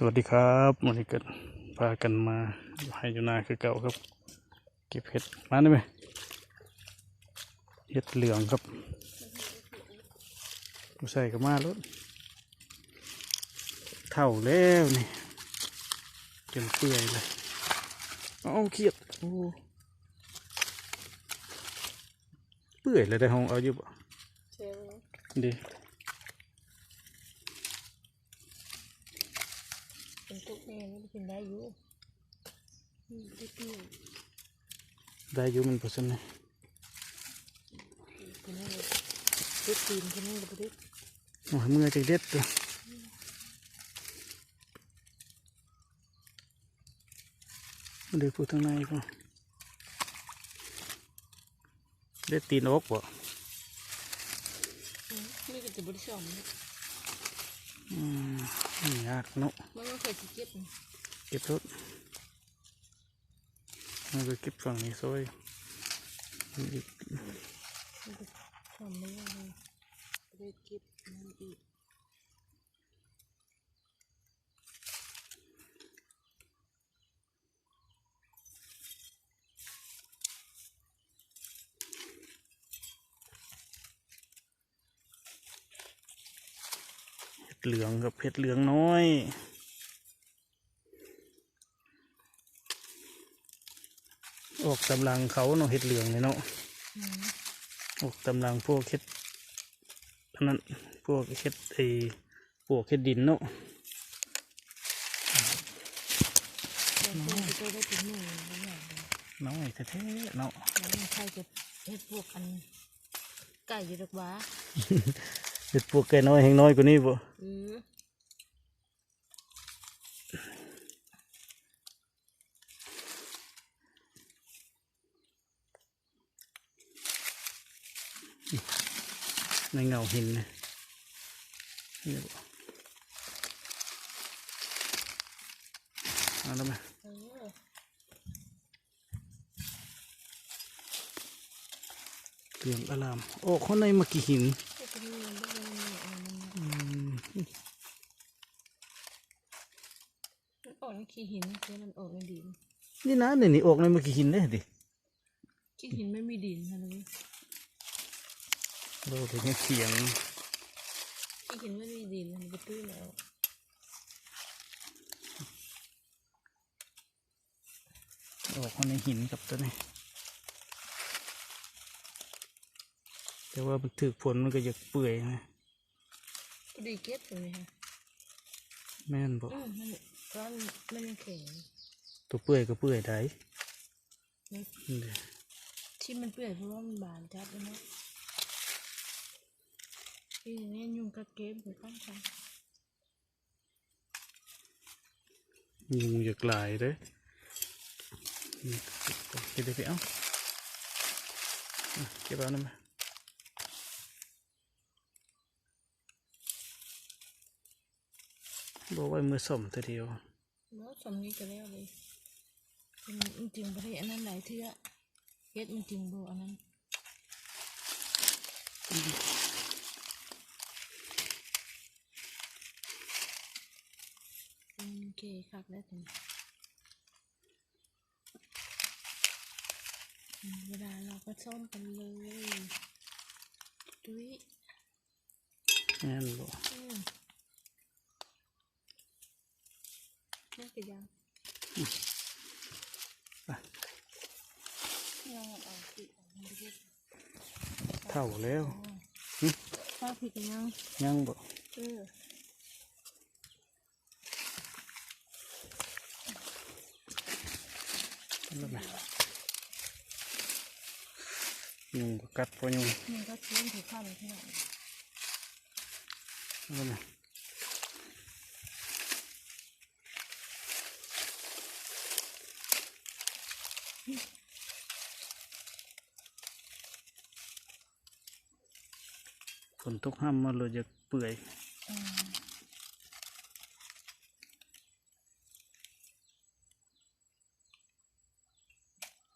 สวัสดีครับวันนี้กันพากันมาอยู่ให้อยู่นาคือเก่าครับ เก็บเห็ดมาได้ไหมเห็ดเหลืองครับบ่ใส่กับมาลุ้เท่าแล้วนี่จนเปื่อยเลยเอาเขียดโอ้เปื่อยเลยได้ห้องเอาอยู่บ่เชื่อไหมดี เป็นตุ๊ก แม่ไม่ได้กินได้อยู่อืมได้กินได้อยู่มันเปอร์เซ็นต์เลยกินได้เลยได้กินกินได้เลยได้โอ้ยมือจะเด็ดตัวเดี๋ยวพูดทางในก่อนเด็ดตีนอกบ่อืมนี่ก็จะบริสุทธิ์นะอืม ไม่ยากเนาะมันก็เคยสิเก็บนะเก็บรถมันก็เก็บฝั่งนี้ซอยมันอีกมันก็ทำไม่ได้เลยได้เก็บมันอีก เห็ดเหลืองกับเห็ดเหลืองน้อยออกตำลังเขาเนาะเห็ดเหลืองเนี่ยเนาะอืมออกตำลังพวกเห็ดอันนั้นพวกเห็ดไอพวกเห็ดดินเนาะแต่เพื่อนก็ได้เป็นหนึ่งบางอย่างเลยน้อยแท้ๆเนาะแล้วมันใครจะเฮ็ดพวกอันไก่อยู่ดอกหว้า เห็ดพวกแก่น้อยแห่งน้อยกว่านี้บ่ในเงาหินนะนี่บ่เอาแล้วไหมเออเหลืองอลาม โอ้ข้างในมากี่หิน ก็จะมีมันได้เป็นอันนั้นนะ อื มมันออกในขี้หินแต่มันออกในดิน นี่นะเนี่ยนี่ออกในมากี่หินเลยดิขี้หินไม่มีดินนะเลยเราถึงเขียงขี้หินไม่มีดินมันไปตื้อแล้วออกข้างในหินกับตัวนี้แต่ว่ามันถือฝนมันก็จะเปื่อยนะก็ ดีเก็บเลยค่ะแม่นบอกอืมมันก้อนมันยังแข็งตัวเปื่อยก็เปื่อยได้นะนี่แหละที่มันเปื่อยเพราะว่ามันบานจัดแล้วนะที่นี่ยุงกระเก็บไปตั้งใจยุงอยากหลายเด้อนี่เก็บไปเอาอะเก็บเอานั่นมา บอกไว้มือส่มแต่เดียวแล้วสำนี้ก็แล้วเลยมันจริงประเทศอันนั้นหลายเทื่อเฮ็ดมันจริงบ่อันนั้นอืมโอเคครับแล้วถึงอืมเวลาเราก็ซ่อมกันเลยดุ้ยแม่นบอ กอืมนี่คือยังไปยังเอาผิดของมันดิเท่าแล้วถ้าผิดยังยังบอกเออแล้วไหมยุงก็กัดพอยุงมันก็เชื่อมถูกข้าวเลยที่ไหนแล้วไหม ฝนตกห้ามมาเลยจะเปื่อยอืม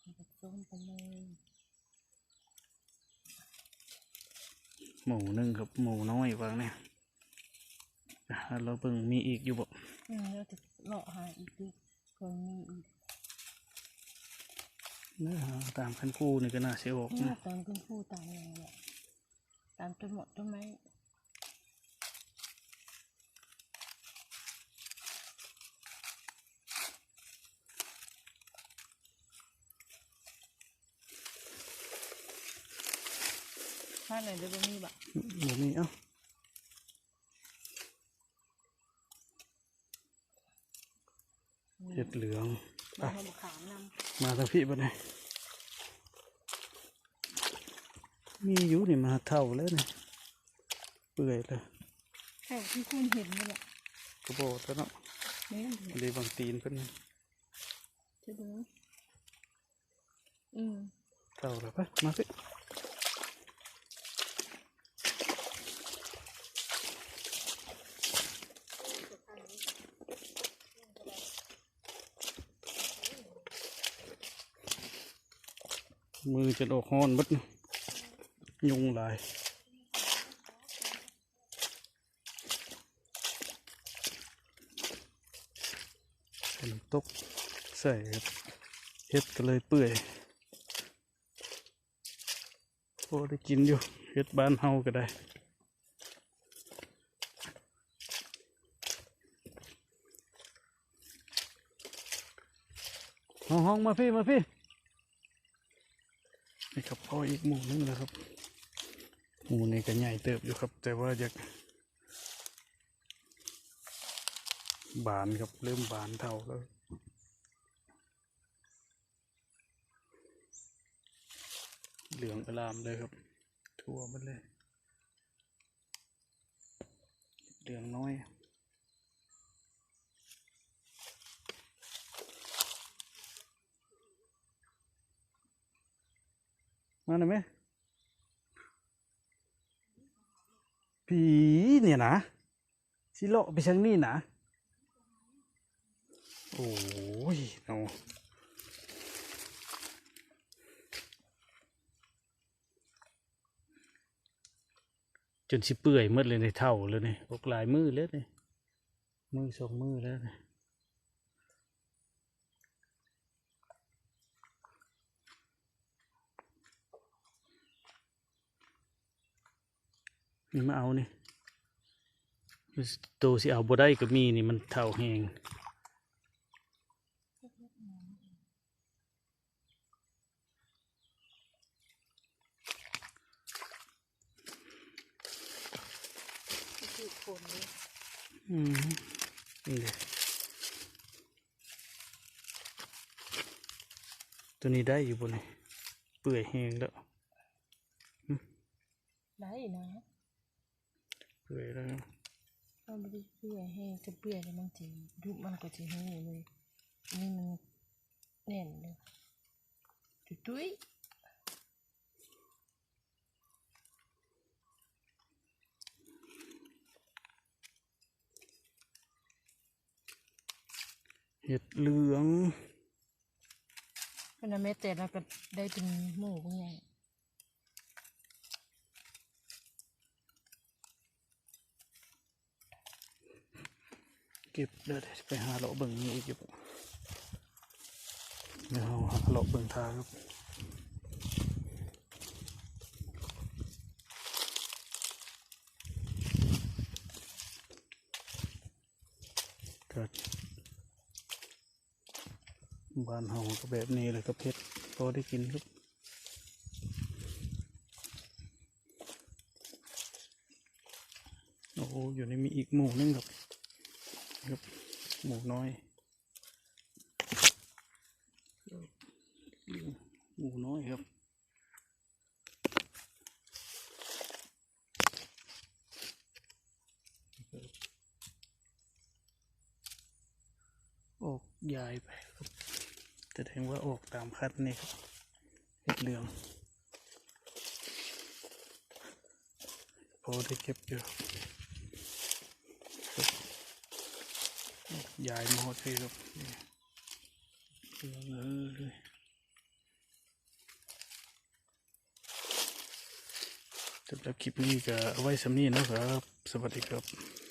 มันก็ส้มกันเลยหมูหนึ่งครับหมูน้อยวางเนี่ยอะาเราเบิ่งมีอีกอยู่บ่อืมแล้วจะเลาะหาอีกดิเคยมีอีกเนื้อหาตามคันคู่นี่ก็น่าสิออกนี่นะตามคุณผู้ตามอย่างเนี้ย ตามต้นหมดต้นไม้ถ้าไหนจะบ่มีบะบ่มีเอ้าเห็ดเหลือง ไป มาให้บุขามนำมาทางพี่บ่เนี่ย มีอยู่นี่มาเท่าแล้วนี่เปื่อยเลยแค่ที่คุณเห็นนี่แหละกระโบดแล้วเนาะนี่นเลยบางตีนเพิ่นจะดูอืมเท่าแล้วไปมาสิมือจะออกฮ้อนเบดนะ ยุงหลายน้ำตกใส่ครับเฮ็ดก็เลยเปื่อยโอ้ได้กินอยู่เฮ็ดบ้านเฮาก็ได้ห้องห้องมาพี่มาพี่นี่ครับพ่ออีกหมู่นึงแล้วครับ มูนี้ก็ใหญ่เติบอยู่ครับ แต่ว่าอยากบานครับเริ่มบานเท่าแล้วเหลืองอลามเลยครับ ทั่วมันเลย เหลืองน้อยมาหน่อยไหม ผีเนี่ยนะสิโลไปชังนี่นะโอ้ยเอาจนสิเปื่อยมืดเลยในเท่าเลยนี่อกลายมือเลยเนี่มือสองมือแล้วนี่ นี่มาเอานี่ตัวสิเอาบ่ได้ก็มีนี่มันเท่าแหงคือคนเลยอืมนี่ตัวนี้ได้อยู่บนนี่เปื่อยแห้งแล้วได้นะ ปื่อยแล้วเราไม่ได้เปื่อยให้จะเปื่อยแล้วมันจะรูปมันก็จะแห้งเลยอันนี่มันแน่นเลยตุ้ยเห็ดเหลืองๆเพราะนั้นแม้แต่เราก็ได้เป็นหมูบางอย่าง เก็บเดี๋ยวเดี๋ยวไปหาเลาะเบิ่งนี่อยู่เดี๋ยวหาเลาะเบิ่งทางครับเกิดบ้านเฮาก็แบบนี้เลยก็เพชรพอได้กินครับโอ้โหอยู่ในมีอีกหมู่นึงครับ ครับหมูน้อย หมูน้อยครับออกยายไปครับจะแสดงว่าออกตามคัดนี่ครับเห็ดเหลืองพอได้เก็บอยู่ครับ ยายมอดให้ครับนี่เหลืองเออเลยสำหรับคลิปนี้ก็เอาไว้สำนีนะครับ สวัสดีครับ